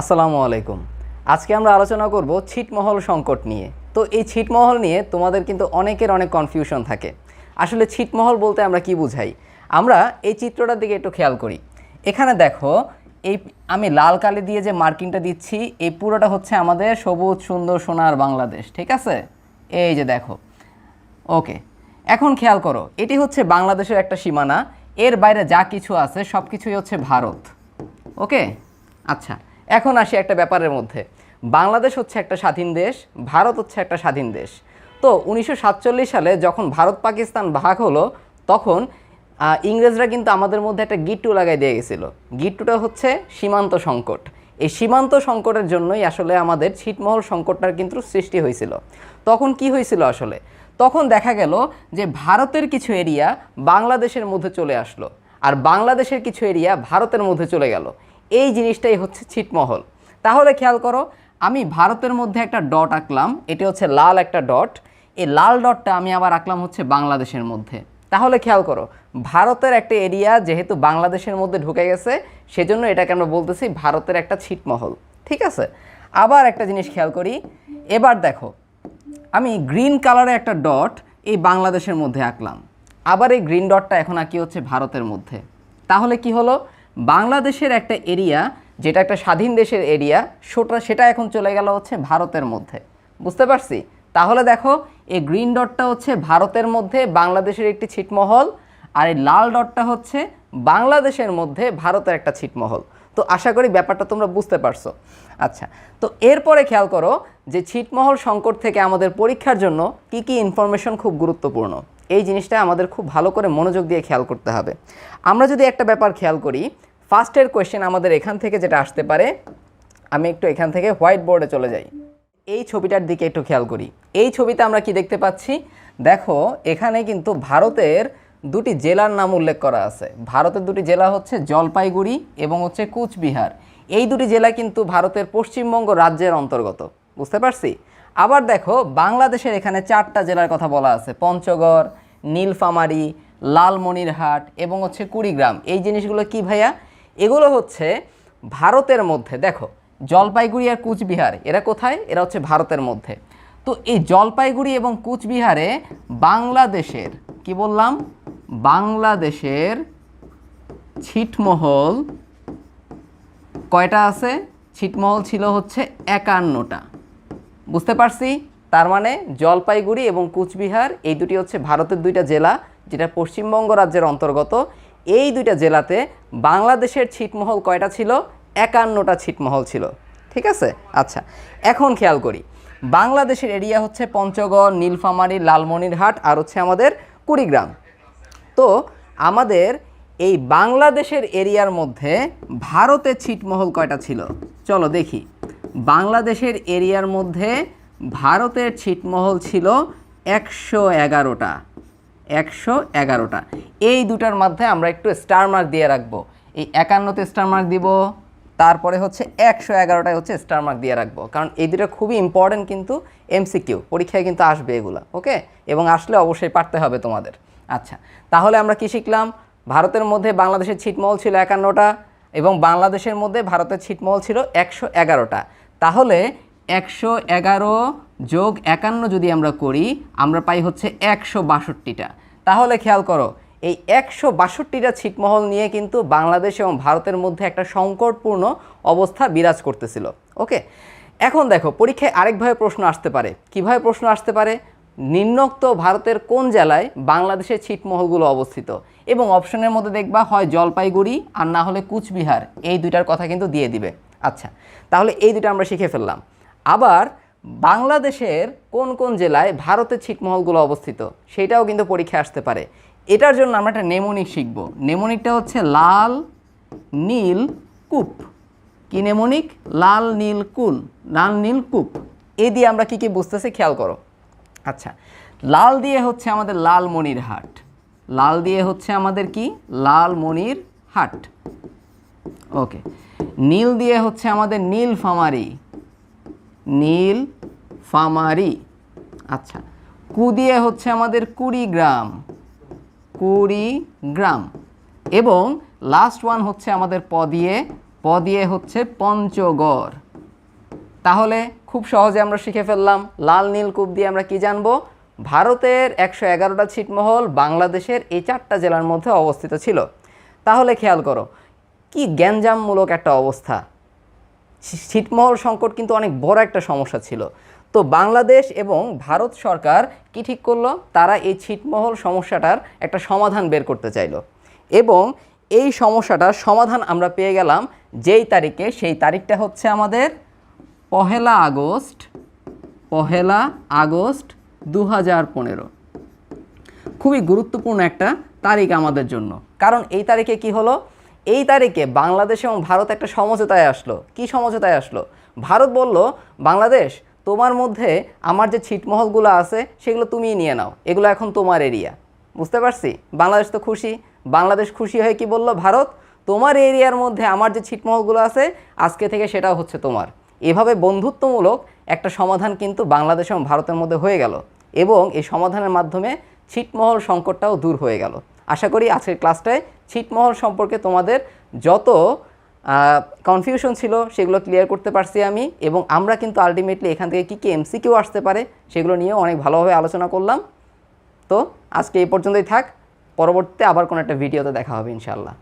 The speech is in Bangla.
আসসালামু আলাইকুম। আজকে আমরা আলোচনা করব ছিটমহল সংকট নিয়ে। তো এই ছিটমহল নিয়ে তোমাদের কিন্তু অনেকের অনেক কনফিউশন থাকে। আসলে ছিটমহল বলতে আমরা কি বুঝাই? আমরা এই চিত্রটার দিকে একটু খেয়াল করি। এখানে দেখো, এই আমি লাল কালি দিয়ে যে মার্কিংটা দিচ্ছি, এই পুরোটা হচ্ছে আমাদের সবুজ, সুন্দর, সোনার বাংলাদেশ, ঠিক আছে? এই যে দেখো। ওকে, এখন খেয়াল করো, এটি হচ্ছে বাংলাদেশের একটা সীমানা। এর বাইরে যা কিছু আছে সব কিছুই হচ্ছে ভারত। ওকে? আচ্ছা এখন আসি একটা ব্যাপারের মধ্যে। বাংলাদেশ হচ্ছে একটা স্বাধীন দেশ, ভারত হচ্ছে একটা স্বাধীন দেশ। তো উনিশশো সাতচল্লিশ সালে যখন ভারত পাকিস্তান ভাগ হলো, তখন ইংরেজরা কিন্তু আমাদের মধ্যে একটা গিট্টু লাগাই দিয়ে গেছিল। গিট্টুটা হচ্ছে সীমান্ত সংকট। এই সীমান্ত সংকটের জন্যই আসলে আমাদের ছিটমহল সংকটটার কিন্তু সৃষ্টি হয়েছিল। তখন কি হয়েছিল আসলে? তখন দেখা গেল যে ভারতের কিছু এরিয়া বাংলাদেশের মধ্যে চলে আসলো। আর বাংলাদেশের কিছু এরিয়া ভারতের মধ্যে চলে গেল। এই জিনিসটাই হচ্ছে ছিটমহল। তাহলে খেয়াল করো, আমি ভারতের মধ্যে একটা ডট আঁকলাম, এটি হচ্ছে লাল একটা ডট। এই লাল ডটটা আমি আবার আঁকলাম হচ্ছে বাংলাদেশের মধ্যে। তাহলে খেয়াল করো, ভারতের একটা এরিয়া যেহেতু বাংলাদেশের মধ্যে ঢুকে গেছে, সেজন্য এটাকে আমরা বলতেছি ভারতের একটা ছিটমহল, ঠিক আছে? আবার একটা জিনিস খেয়াল করি, এবার দেখো, আমি গ্রিন কালারে একটা ডট এই বাংলাদেশের মধ্যে আঁকলাম। আবার এই গ্রিন ডটটা এখন আঁকি হচ্ছে ভারতের মধ্যে। তাহলে কি হলো? বাংলাদেশের একটা এরিয়া, যেটা একটা স্বাধীন দেশের এরিয়া, সেটা সেটা এখন চলে গেল হচ্ছে ভারতের মধ্যে। বুঝতে পারছি? তাহলে দেখো, এই গ্রিন ডটটা হচ্ছে ভারতের মধ্যে বাংলাদেশের একটি ছিটমহল, আর এই লাল ডটটা হচ্ছে বাংলাদেশের মধ্যে ভারতের একটা ছিটমহল। তো আশা করি ব্যাপারটা তোমরা বুঝতে পারছ। আচ্ছা তো এরপরে খেয়াল করো যে ছিটমহল সংকট থেকে আমাদের পরীক্ষার জন্য কি কি ইনফরমেশন খুব গুরুত্বপূর্ণ। এই জিনিসটা আমাদের খুব ভালো করে মনোযোগ দিয়ে খেয়াল করতে হবে। আমরা যদি একটা ব্যাপার খেয়াল করি ফার্স্টের কোয়েশ্চেন আমাদের এখান থেকে যেটা আসতে পারে, আমি একটু এখান থেকে হোয়াইট বোর্ডে চলে যাই। এই ছবিটার দিকে একটু খেয়াল করি। এই ছবিতে আমরা কি দেখতে পাচ্ছি? দেখো, এখানে কিন্তু ভারতের দুটি জেলার নাম উল্লেখ করা আছে। ভারতের দুটি জেলা হচ্ছে জলপাইগুড়ি এবং হচ্ছে কুচবিহার। এই দুটি জেলা কিন্তু ভারতের পশ্চিমবঙ্গ রাজ্যের অন্তর্গত। বুঝতে পারছি? আবার দেখো, বাংলাদেশের এখানে চারটা জেলার কথা বলা আছে। পঞ্চগড়, নীলফামারী, লালমনিরহাট এবং হচ্ছে কুড়িগ্রাম। এই জিনিসগুলো কি ভাইয়া? এগুলো হচ্ছে ভারতের মধ্যে। দেখো, জলপাইগুড়ি আর কুচবিহার, এরা কোথায়? এরা হচ্ছে ভারতের মধ্যে। তো এই জলপাইগুড়ি এবং কুচবিহারে বাংলাদেশের, কি বললাম? বাংলাদেশের ছিটমহল কয়টা আছে? ছিটমহল ছিল হচ্ছে একান্নটা। বুঝতে পারছি? তার মানে জলপাইগুড়ি এবং কুচবিহার এই দুটি হচ্ছে ভারতের দুইটা জেলা, যেটা পশ্চিমবঙ্গ রাজ্যের অন্তর্গত। এই দুইটা জেলাতে বাংলাদেশের ছিটমহল কয়টা ছিল? একান্নটা ছিটমহল ছিল। ঠিক আছে? আচ্ছা এখন খেয়াল করি। বাংলাদেশের এরিয়া হচ্ছে পঞ্চগড়, নীলফামারী, লালমনিরহাট আর হচ্ছে আমাদের কুড়িগ্রাম। তো আমাদের এই বাংলাদেশের এরিয়ার মধ্যে ভারতের ছিটমহল কয়টা ছিল? চলো দেখি। বাংলাদেশের এরিয়ার মধ্যে ভারতের ছিটমহল ছিল একশো এগারোটা। একশো এগারোটা। এই দুটার মধ্যে আমরা একটু স্টার মার্ক দিয়ে রাখব। এই একান্নতে স্টার মার্ক দিব, তারপরে হচ্ছে একশো এগারোটায় হচ্ছে স্টার মার্ক দিয়ে রাখব। কারণ এই দুটো খুবই ইম্পর্টেন্ট কিন্তু এমসিকিউ পরীক্ষায় কিন্তু আসবে এগুলো ওকে এবং আসলে অবশ্যই পারতে হবে তোমাদের। আচ্ছা তাহলে আমরা কি শিখলাম? ভারতের মধ্যে বাংলাদেশের ছিটমহল ছিল একান্নটা এবং বাংলাদেশের মধ্যে ভারতের ছিটমহল ছিল একশো এগারোটা। তাহলে একশো এগারো যোগ একান্ন যদি আমরা করি, আমরা পাই হচ্ছে একশো বাষট্টিটা। তাহলে খেয়াল করো, এই একশো বাষট্টিটা ছিটমহল নিয়ে কিন্তু বাংলাদেশ এবং ভারতের মধ্যে একটা সংকটপূর্ণ অবস্থা বিরাজ করতেছিল। ওকে? এখন দেখো, পরীক্ষায় আরেকভাবে প্রশ্ন আসতে পারে। কীভাবে প্রশ্ন আসতে পারে? নিম্নোক্ত ভারতের কোন জেলায় বাংলাদেশের ছিটমহলগুলো অবস্থিত? এবং অপশনের মধ্যে দেখবা হয় জলপাইগুড়ি আর না হলে কুচবিহার। এই দুইটার কথা কিন্তু দিয়ে দিবে। আচ্ছা তাহলে এই দুটো আমরা শিখে ফেললাম। আবার বাংলাদেশের কোন কোন জেলায় ভারতের ছিটমহলগুলো অবস্থিত, সেটাও কিন্তু পরীক্ষায় আসতে পারে। এটার জন্য আমরা একটা নেমোনিক শিখব। নেমোনিকটা হচ্ছে লাল নীল কূপ। কি নেমোনিক লাল নীল কুল, লাল নীল কূপ। এ দিয়ে আমরা কি কি বুঝতেছি খেয়াল করো। আচ্ছা লাল দিয়ে হচ্ছে আমাদের লালমনির হাট। লাল দিয়ে হচ্ছে আমাদের কি? লালমনির হাট। ওকে নীল দিয়ে হচ্ছে আমাদের নীলফামারি নীল ফামারি। আচ্ছা কু দিয়ে হচ্ছে আমাদের কুড়িগ্রাম। কুড়িগ্রাম। এবং লাস্ট ওয়ান হচ্ছে আমাদের প দিয়ে। প দিয়ে হচ্ছে পঞ্চগড়। তাহলে খুব সহজে আমরা শিখে ফেললাম, লাল নীল কূপ দিয়ে আমরা কি জানব? ভারতের একশো এগারোটা ছিটমহল বাংলাদেশের এই চারটা জেলার মধ্যে অবস্থিত ছিল। তাহলে খেয়াল করো কি গ্যাঞ্জামমূলক একটা অবস্থা? ছিটমহল সংকট কিন্তু অনেক বড় একটা সমস্যা ছিল। তো বাংলাদেশ এবং ভারত সরকার কি ঠিক করল? তারা এই ছিটমহল সমস্যাটার একটা সমাধান বের করতে চাইলো। এবং এই সমস্যাটার সমাধান আমরা পেয়ে গেলাম যেই তারিখে, সেই তারিখটা হচ্ছে আমাদের পহেলা আগস্ট পহেলা আগস্ট দু হাজার পনেরো। খুবই গুরুত্বপূর্ণ একটা তারিখ আমাদের জন্য। কারণ এই তারিখে কি হলো? এই তারিখে বাংলাদেশ এবং ভারত একটা সমঝোতায় আসলো। কি সমঝোতায় আসলো? ভারত বলল, বাংলাদেশ, তোমার মধ্যে আমার যে ছিটমহলগুলো আছে, সেগুলো তুমিই নিয়ে নাও। এগুলো এখন তোমার এরিয়া। বুঝতে পারছি? বাংলাদেশ তো খুশি। বাংলাদেশ খুশি হয়ে কি বলল, ভারত, তোমার এরিয়ার মধ্যে আমার যে ছিটমহলগুলো আছে, আজকে থেকে সেটাও হচ্ছে তোমার। এভাবে বন্ধুত্বমূলক একটা সমাধান কিন্তু বাংলাদেশ এবং ভারতের মধ্যে হয়ে গেল এবং এই সমাধানের মাধ্যমে ছিটমহল সংকটটাও দূর হয়ে গেল। আশা করি আজকের ক্লাসটায় ছিটমহল সম্পর্কে তোমাদের যত কনফিউশন ছিল, সেগুলো ক্লিয়ার করতে পারছি আমি এবং আমরা কিন্তু আলটিমেটলি এখান থেকে কী কী এমসিকিউ আসতে পারে সেগুলো নিয়েও অনেক ভালোভাবে আলোচনা করলাম। তো আজকে এই পর্যন্তই থাক, পরবর্তীতে আবার কোনো একটা ভিডিওতে দেখা হবে ইনশাল্লাহ